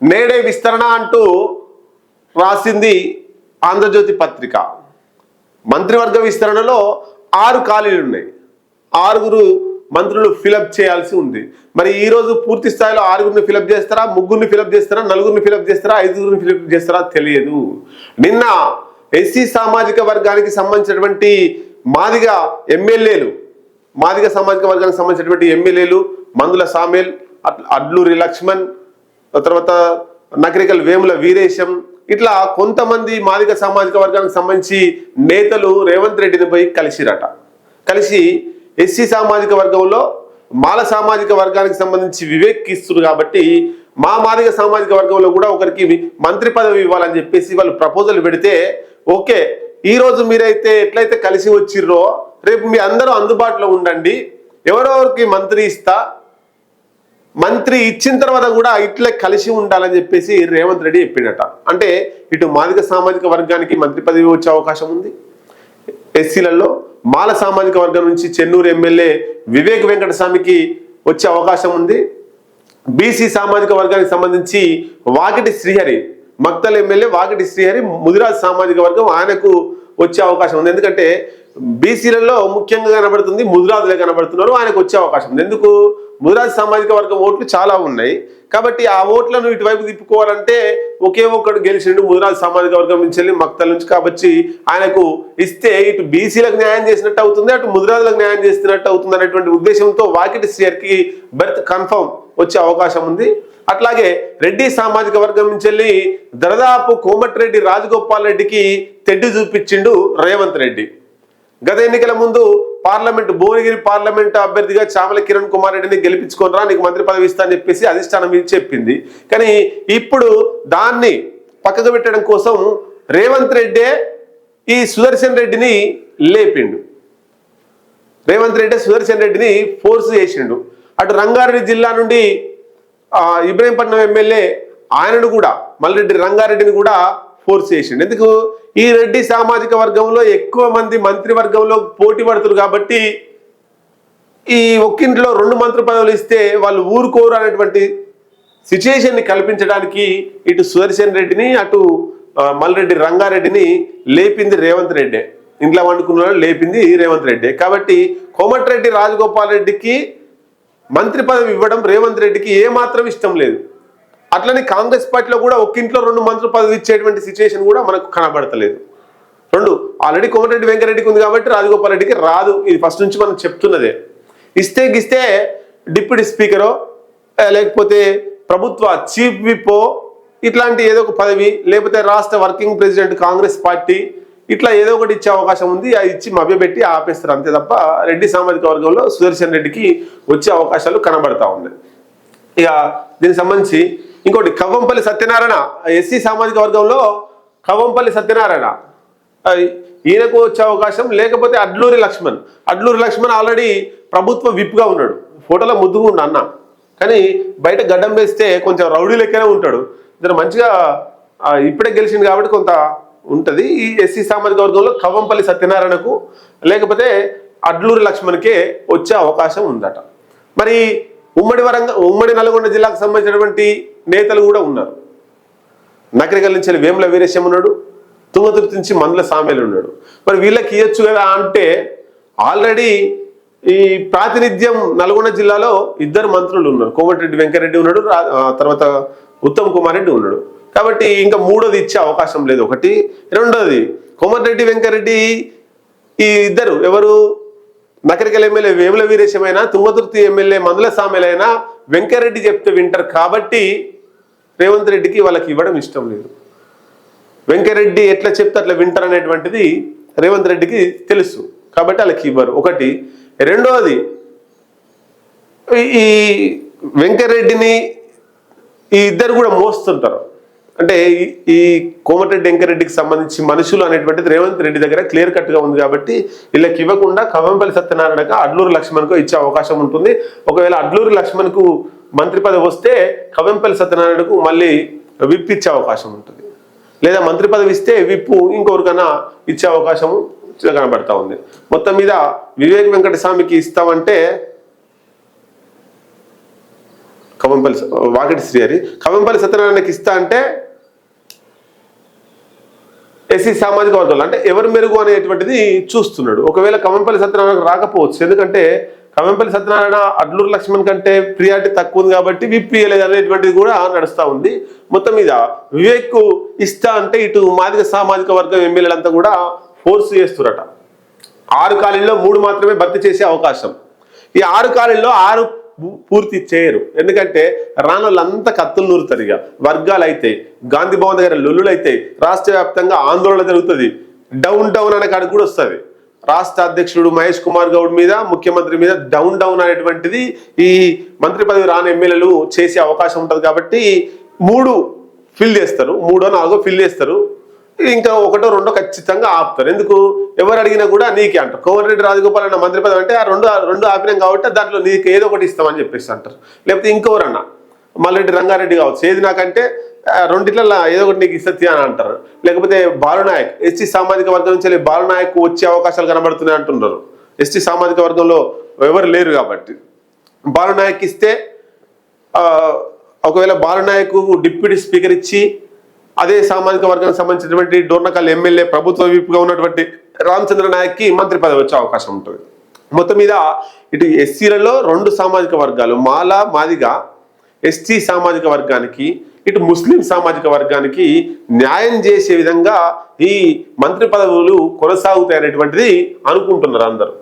నేడే విస్తరణ అంటూ రాసింది ఆంధ్రజ్యోతి పత్రిక. మంత్రివర్గ విస్తరణలో ఆరు ఖాళీలు ఉన్నాయి. ఆరుగురు మంత్రులు ఫిలప్ చేయాల్సి ఉంది. మరి ఈ రోజు పూర్తి స్థాయిలో ఆరుగురిని ఫిలప్ చేస్తారా ముగ్గురిని ఫిలప్ చేస్తారా నలుగురిని ఫిలప్ చేస్తారా ఐదుగురిని ఫిలప్ చేస్తారా తెలియదు. నిన్న ఎస్సీ సామాజిక వర్గానికి సంబంధించినటువంటి మాదిగ ఎమ్మెల్యేలు మాదిగ సామాజిక వర్గానికి సంబంధించినటువంటి ఎమ్మెల్యేలు మందుల సామేల్ అడ్లూరి లక్ష్మణ్ తర్వాత నగరికల్ వేముల వీరేశం. ఇట్లా కొంతమంది మాదిగ సామాజిక వర్గానికి సంబంధించి నేతలు రేవంత్ రెడ్డిని పోయి కలిసిరట. కలిసి ఎస్సీ సామాజిక వర్గంలో మాల సామాజిక వర్గానికి సంబంధించి వివేక్ ఇస్తున్నారు కాబట్టి మా మాదిగ సామాజిక వర్గంలో కూడా ఒకరికి మంత్రి పదవి ఇవ్వాలని చెప్పేసి వాళ్ళు ప్రపోజల్ పెడితే ఓకే ఈరోజు మీరైతే ఎట్లయితే కలిసి వచ్చిర్రో రేపు మీ అందరూ అందుబాటులో ఉండండి. ఎవరెవరికి మంత్రి ఇస్తా మంత్రి ఇచ్చిన తర్వాత కూడా ఇట్లే కలిసి ఉండాలని చెప్పేసి రేవంత్ రెడ్డి చెప్పిండట అంటే ఇటు మాదిక సామాజిక వర్గానికి మంత్రి పదవి వచ్చే అవకాశం ఉంది. ఎస్సీలలో మాల సామాజిక వర్గం నుంచి చెన్నూరు ఎమ్మెల్యే వివేక్ వెంకటస్వామికి వచ్చే అవకాశం ఉంది. బీసీ సామాజిక వర్గానికి సంబంధించి వాకిటి శ్రీహరి మక్తల్ ఎమ్మెల్యే వాకిటి శ్రీహరి ముదిరాజ్ సామాజిక వర్గం ఆయనకు వచ్చే అవకాశం ఉంది. ఎందుకంటే బీసీలలో ముఖ్యంగా కనబడుతుంది ముదిరాజులే కనబడుతున్నారు ఆయనకు వచ్చే అవకాశం ఉంది. ఎందుకు? ముదిరాజ్ సామాజిక వర్గం ఓట్లు చాలా ఉన్నాయి. కాబట్టి ఆ ఓట్లను ఇటువైపు తిప్పుకోవాలంటే ఒకే ఒక్కడు గెలిచిండు ముదిరాజ్ సామాజిక వర్గం నుంచి వెళ్ళి మక్తల నుంచి కాబట్టి ఆయనకు ఇస్తే ఇటు బీసీలకు న్యాయం చేసినట్టు అవుతుంది అటు ముదిరాజులకు న్యాయం చేసినట్టు అవుతుంది అనేటువంటి ఉద్దేశంతో వాకిటి శ్రీహరికి బెర్త్ కన్ఫర్మ్ వచ్చే అవకాశం ఉంది. అట్లాగే రెడ్డి సామాజిక వర్గం నుంచి వెళ్ళి దరదాపు కోమటిరెడ్డి రాజగోపాల్ రెడ్డికి తెడ్డి చూపించిండు రేవంత్ రెడ్డి. గత ఎన్నికల ముందు పార్లమెంట్ భువనగిరి పార్లమెంట్ అభ్యర్థిగా చామల కిరణ్ కుమార్ రెడ్డిని గెలిపించుకోనరా నీకు మంత్రి పదవి ఇస్తా అని చెప్పేసి అధిష్టానం ఇది చెప్పింది. కానీ ఇప్పుడు దాన్ని పక్కకు పెట్టడం కోసం రేవంత్ రెడ్డే ఈ సుదర్శన్ రెడ్డిని లేపిండు. రేవంత్ రెడ్డి సుదర్శన్ రెడ్డిని ఫోర్స్ చేసిండు. అటు రంగారెడ్డి జిల్లా నుండి ఇబ్రహీంపట్నం ఎమ్మెల్యే ఆయనను కూడా మల్రెడ్డి రంగారెడ్డిని కూడా ఫోర్స్ చేసిండు. ఎందుకు? ఈ రెడ్డి సామాజిక వర్గంలో ఎక్కువ మంది మంత్రివర్గంలో పోటీ పడుతురు కాబట్టి ఈ ఒక్కింట్లో రెండు మంత్రి పదవులు ఇస్తే వాళ్ళు ఊరుకోరు అనేటువంటి సిచ్యుయేషన్ని కల్పించడానికి ఇటు సుదర్శన్ రెడ్డిని అటు ఆ, మల్రెడ్డి రంగారెడ్డిని లేపింది రేవంత్ రెడ్డి. ఇంట్లో వండుకున్న లేపింది రేవంత్ రెడ్డి. కాబట్టి కోమటిరెడ్డి రాజగోపాల్ రెడ్డికి మంత్రి పదవి ఇవ్వడం రేవంత్ రెడ్డికి ఏమాత్రం ఇష్టం లేదు. అట్లనే కాంగ్రెస్ పార్టీలో కూడా ఒక్కింట్లో రెండు మంత్రులు పదవి ఇచ్చేటువంటి సిచ్యువేషన్ కూడా మనకు కనబడతలేదు. రెండు ఆల్రెడీ కోమటిరెడ్డి వెంకరెడ్డికి ఉంది కాబట్టి రాజగోపాల్ రెడ్డికి రాదు. ఇది ఫస్ట్ నుంచి మనం చెప్తున్నదే. ఇస్తే గిస్తే డిప్యూటీ స్పీకరో లేకపోతే ప్రభుత్వ చీఫ్ విప్పో ఇట్లాంటి ఏదో ఒక పదవి లేకపోతే రాష్ట్ర వర్కింగ్ ప్రెసిడెంట్ కాంగ్రెస్ పార్టీ ఇట్లా ఏదో ఒకటి ఇచ్చే అవకాశం ఉంది. అది ఇచ్చి మభ్యపెట్టి ఆపేస్తారు. అంతే తప్ప రెడ్డి సామాజిక వర్గంలో సుదర్శన్ రెడ్డికి వచ్చే అవకాశాలు కనబడతా ఉన్నాయి. ఇక దీనికి సంబంధించి ఇంకోటి కవ్వంపల్లి సత్యనారాయణ ఎస్సీ సామాజిక వర్గంలో కవ్వంపల్లి సత్యనారాయణ. ఈయనకు వచ్చే అవకాశం లేకపోతే అడ్లూరి లక్ష్మణ్. అడ్లూరి లక్ష్మణ్ ఆల్రెడీ ప్రభుత్వ విప్గా ఉన్నాడు. ఫోటోలో ముద్దుగా ఉండు అన్న. కానీ బయట గడ్డం వేస్తే కొంచెం రౌడీ లెక్కనే ఉంటాడు. ఇతను మంచిగా ఇప్పుడే గెలిచింది కాబట్టి కొంత ఉంటుంది. ఈ ఎస్సీ సామాజిక వర్గంలో కవ్వంపల్లి సత్యనారాయణకు లేకపోతే అడ్లూరి లక్ష్మణ్కే వచ్చే అవకాశం ఉందట. మరి ఉమ్మడి వరంగ ఉమ్మడి నల్గొండ జిల్లాకు సంబంధించినటువంటి నేతలు కూడా ఉన్నారు. నకరికల్ నుంచి వేముల వీరేశం ఉన్నాడు. తుంగతుర్తి నుంచి మందుల సామెలు ఉన్నాడు. మరి వీళ్ళకి ఇవ్వచ్చు కదా అంటే ఆల్రెడీ ఈ ప్రాతినిధ్యం నల్గొండ జిల్లాలో ఇద్దరు మంత్రులు ఉన్నారు. కోమటిరెడ్డి వెంకరెడ్డి ఉన్నాడు. తర్వాత ఉత్తమ్ కుమార్ రెడ్డి ఉన్నాడు. కాబట్టి ఇంకా మూడోది ఇచ్చే అవకాశం లేదు. ఒకటి రెండోది కోమటిరెడ్డి వెంకరెడ్డి ఈ ఇద్దరు ఎవరు? నకరికల్ ఎమ్మెల్యే వేముల వీరేశమైనా తుంగతుర్తి ఎమ్మెల్యే మందుల సామెలైనా వెంకరెడ్డి చెప్తే వింటారు. కాబట్టి రేవంత్ రెడ్డికి వాళ్ళకి ఇవ్వడం ఇష్టం లేదు. వెంకరెడ్డి ఎట్లా చెప్తే అట్లా వింటారు అనేటువంటిది రేవంత్ రెడ్డికి తెలుసు. కాబట్టి వాళ్ళకి ఇవ్వరు. ఒకటి. రెండవది ఈ- వెంకరెడ్డిని ఈ ఇద్దరు కూడా మోస్తుంటారు. అంటే ఈ- కోమటిరెడ్డి వెంకరెడ్డికి సంబంధించి మనుషులు అనేటువంటిది రేవంత్ రెడ్డి దగ్గర క్లియర్ కట్గా ఉంది కాబట్టి వీళ్ళకి ఇవ్వకుండా కవంపల్లి సత్యనారాయణకు అడ్లూరు లక్ష్మణ్కు ఇచ్చే అవకాశం ఉంటుంది. ఒకవేళ అడ్లూరు లక్ష్మణ్కు మంత్రి పదవి వస్తే కవంపల్లి సత్యనారాయణకు మళ్ళీ విప్ ఇచ్చే అవకాశం ఉంటుంది. లేదా మంత్రి పదవి ఇస్తే విప్పు ఇంకొకరికన్నా ఇచ్చే అవకాశం కనబడతా ఉంది. మొత్తం మీద వివేక్ వెంకటస్వామికి ఇస్తామంటే కవంపల్లి వాకిటి శ్రీహరి కవంపల్లి సత్యనారాయణకి ఇస్తా అంటే ఎస్సీ సామాజిక వర్గాలు అంటే ఎవరు మెరుగు అనేటువంటిది చూస్తున్నాడు. ఒకవేళ కవంపల్లి సత్యనారాయణ రాకపోవచ్చు. ఎందుకంటే కవంపల్లి సత్యనారాయణ అడ్లూరు లక్ష్మణ్ కంటే ప్రియారిటీ తక్కువ ఉంది కాబట్టి విప్పియలేదు అనేటువంటిది కూడా నడుస్తూ ఉంది. మొత్తం మీద వివేక్ ఇస్తా అంటే ఇటు మాదిక సామాజిక వర్గం ఎమ్మెల్యేలంతా కూడా ఫోర్స్ చేస్తురట. ఆరు కాలంలో మూడు మాత్రమే భర్తీ చేసే అవకాశం. ఈ ఆరు కాలంలో ఆరు పూర్తి చేయరు. ఎందుకంటే రానోళ్ళంతా కత్తులు నూరుతారు ఇక. వర్గాలు అయితే గాంధీ భవన్ దగ్గర లొల్లులు అయితే రాష్ట్ర వ్యాప్తంగా ఆందోళన జరుగుతుంది. డౌన్ డౌన్ అనే కాడికి కూడా వస్తుంది. రాష్ట్ర అధ్యక్షుడు మహేష్ కుమార్ గౌడ్ మీద ముఖ్యమంత్రి మీద డౌన్ డౌన్ అనేటువంటిది ఈ మంత్రి పదవి రాని ఎమ్మెల్యేలు చేసే అవకాశం ఉంటుంది కాబట్టి మూడు ఫిల్ చేస్తారు. మూడో నాలుగో ఫిల్ చేస్తారు. ఇంకా ఒకటో రెండో ఖచ్చితంగా ఆపుతారు. ఎందుకు? ఎవరు అడిగినా కూడా నీకే అంటారు. కోమటిరెడ్డి రాజగోపాల్ అన్న మంత్రి పదవి అంటే ఆ రెండు రెండు ఆపినాం కాబట్టి దాంట్లో నీకు ఏదో ఒకటి ఇస్తామని చెప్పేసి అంటారు. లేకపోతే ఇంకెవరన్నా మల్లెడ్డి రంగారెడ్డి కావచ్చు. ఏది నాకంటే రెండిట్లలో ఏదో ఒకటి నీకు ఇస్తుంది అని అంటారు. లేకపోతే బాలునాయక్ ఎస్టీ సామాజిక వర్గం నుంచి బాలునాయక్ వచ్చే అవకాశాలు కనబడుతున్నాయి అంటున్నారు. ఎస్టీ సామాజిక వర్గంలో ఎవరు లేరు కాబట్టి. బాలునాయక్ ఇస్తే ఒకవేళ బాలునాయక్ డిప్యూటీ స్పీకర్ ఇచ్చి అదే సామాజిక వర్గానికి సంబంధించినటువంటి డోర్నకల్ ఎమ్మెల్యే ప్రభుత్వ విప్గా ఉన్నటువంటి రామచంద్ర నాయక్కి మంత్రి పదవి వచ్చే అవకాశం ఉంటుంది. మొత్తం మీద ఇటు ఎస్సీలలో రెండు సామాజిక వర్గాలు మాల మాదిగా ఎస్టీ సామాజిక వర్గానికి ఇటు ముస్లిం సామాజిక వర్గానికి న్యాయం చేసే విధంగా ఈ మంత్రి పదవులు కొనసాగుతాయి అనేటువంటిది అనుకుంటున్నారు అందరూ.